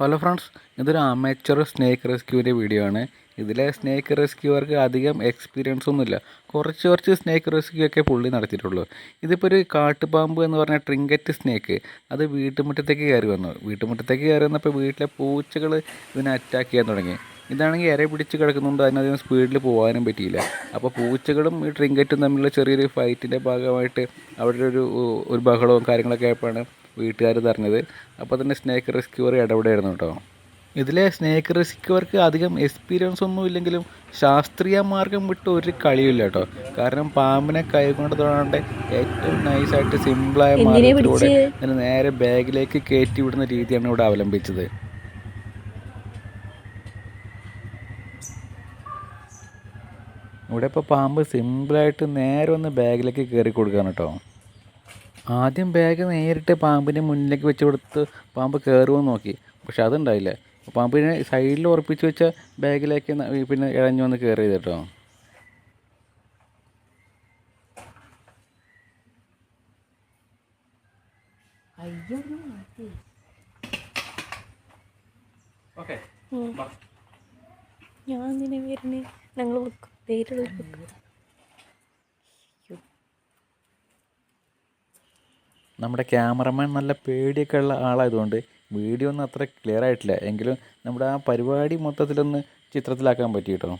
Hello friends ഇതൊരു amateur snake റെസ്ക്യൂവിന്റെ video ആണ്. ഇതിലെ സ്നേക്ക് റെസ്ക്യൂവർക്ക് അധികം എക്സ്പീരിയൻസ് ഒന്നുമില്ല. കുറച്ച് കുറച്ച് സ്നേക്ക് റെസ്ക്യൂ ഒക്കെ പുള്ളി നടത്തിയിട്ടുള്ളൂ. ഇതിപ്പോൾ ഒരു കാട്ടുപാമ്പ് എന്ന് പറഞ്ഞ ട്രിങ്കറ്റ് സ്നേക്ക് അത് വീട്ടുമുറ്റത്തേക്ക് കയറി വന്നു. വീട്ടുമുറ്റത്തേക്ക് കയറി വന്നപ്പോൾ വീട്ടിലെ പൂച്ചകൾ ഇതിനെ അറ്റാക്ക് ചെയ്യാൻ തുടങ്ങി. ഇതാണെങ്കിൽ ഇര പിടിച്ച് കിടക്കുന്നുണ്ട് അതിനധികം സ്പീഡിൽ പോകാനും പറ്റിയില്ല. അപ്പോൾ പൂച്ചകളും ഈ ട്രിങ്കറ്റും തമ്മിലുള്ള ചെറിയൊരു ഫൈറ്റിന്റെ ഭാഗമായിട്ട് അവിടെ ഒരു ഒരു ബഹളവും കാര്യങ്ങളൊക്കെ ആയപ്പോഴാണ് വീട്ടുകാർ അറിഞ്ഞത് അപ്പോൾ തന്നെ സ്നേക്ക് റെസ്ക്യൂവർ ഇടപെടായിരുന്നു കേട്ടോ. ഇതിലെ സ്നേക്ക് റെസ്ക്യൂവർക്ക് അധികം എക്സ്പീരിയൻസ് ഒന്നും ഇല്ലെങ്കിലും ശാസ്ത്രീയ മാർഗം വിട്ട് ഒരു കളിയില്ല കേട്ടോ. കാരണം പാമ്പിനെ കൈകൊണ്ട് തൊടാണ്ട് ഏറ്റവും നൈസായിട്ട് സിമ്പിളായ മാർഗത്തിലൂടെ അതിനെ നേരെ ബാഗിലേക്ക് കയറ്റി വിടുന്ന രീതിയാണ് ഇവിടെ അവലംബിച്ചത്. ഇവിടെ ഇപ്പോൾ പാമ്പ് സിമ്പിളായിട്ട് നേരെ ഒന്ന് ബാഗിലേക്ക് കയറി കൊടുക്കുകയാണ് കേട്ടോ. ആദ്യം ബാഗ് നേരിട്ട് പാമ്പിന്റെ മുന്നിലേക്ക് വെച്ച് കൊടുത്ത് പാമ്പ് കയറുമെന്ന് നോക്കി. പക്ഷെ അതുണ്ടായില്ല. പാമ്പിനെ സൈഡിൽ ഉറപ്പിച്ച് വെച്ച ബാഗിലേക്ക് പിന്നെ ഇഴഞ്ഞു വന്ന് കയറി കേട്ടോ. ഓക്കെ ഞാൻ നിന്നെ വരുന്നേ? ഞങ്ങൾ വെക്കും. പേരുള്ള വെക്കും. നമ്മുടെ ക്യാമറമാൻ നല്ല പേടിയൊക്കെ ഉള്ള ആളായതുകൊണ്ട് വീഡിയോ ഒന്നും അത്ര ക്ലിയർ ആയിട്ടില്ല. എങ്കിലും നമ്മുടെ ആ പരിപാടി മൊത്തത്തിലൊന്ന് ചിത്രത്തിലാക്കാൻ പറ്റി കേട്ടോ.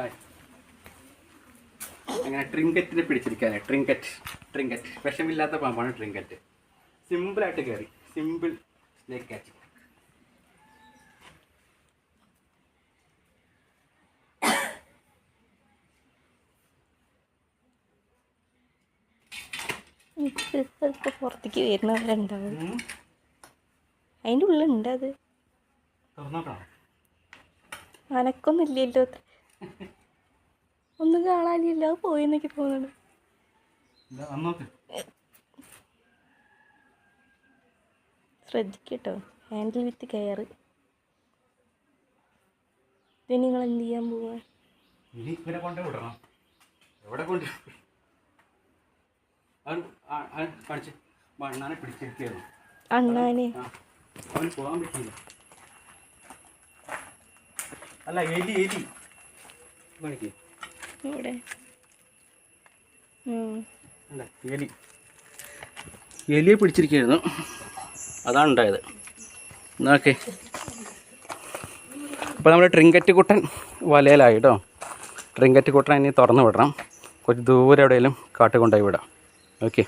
ഹായ്. അങ്ങനെ ട്രിങ്കറ്റിനെ പിടിച്ചിരിക്കാനെ ട്രിങ്കറ്റ് ട്രിങ്കറ്റ് വിഷമില്ലാത്ത പാമ്പാണ് ട്രിങ്കറ്റ് സിമ്പിളായിട്ട് കയറി സിമ്പിൾ സ്നേക്ക് കാച്ച് ഇപ്പൊ പുറത്തേക്ക് വരുന്നവരുണ്ടാവും അതിന്റെ ഉള്ളിലുണ്ട് അത്. തുറന്നോക്കണം? അനക്കൊന്നും ഇല്ലല്ലോ. അത്ര ഒന്നും കാണാനില്ല പോയി എന്നൊക്കെ തോന്നുന്നു. വന്നോക്ക് ശ്രദ്ധിക്കട്ടോ ഹാൻഡിൽ വിത്ത് കെയർ പിന്നെ നിങ്ങൾ എന്ത് ചെയ്യാൻ പോവാ? ഇനി ഇവരെ കൊണ്ട് വിടണം. എവിടെ കൊണ്ട്? അവൻ ആ- അവൻ കാണിച്ച് മണ്ണാനെ പിടിച്ചിരിക്കുകയായിരുന്നു. അണ്ണാനെ. ആ അവന് പോകാൻ പറ്റിയില്ല. അല്ല എലി എലി. ഇവിടെ എലി? എലിയെ പിടിച്ചിരിക്കുകയായിരുന്നു. അതാണ് ഉണ്ടായത്. നോക്കേ അപ്പോൾ നമ്മുടെ ട്രിങ്കറ്റ് കുട്ടൻ വലയിലായി കേട്ടോ. ട്രിങ്കറ്റ് കുട്ടൻ ഇനി തുറന്നു വിടണം. കുറച്ച് ദൂരെ എവിടെയെങ്കിലും കാട്ടുകൊണ്ടായി കൊണ്ടുപോയി വിടാം. ഓക്കെ.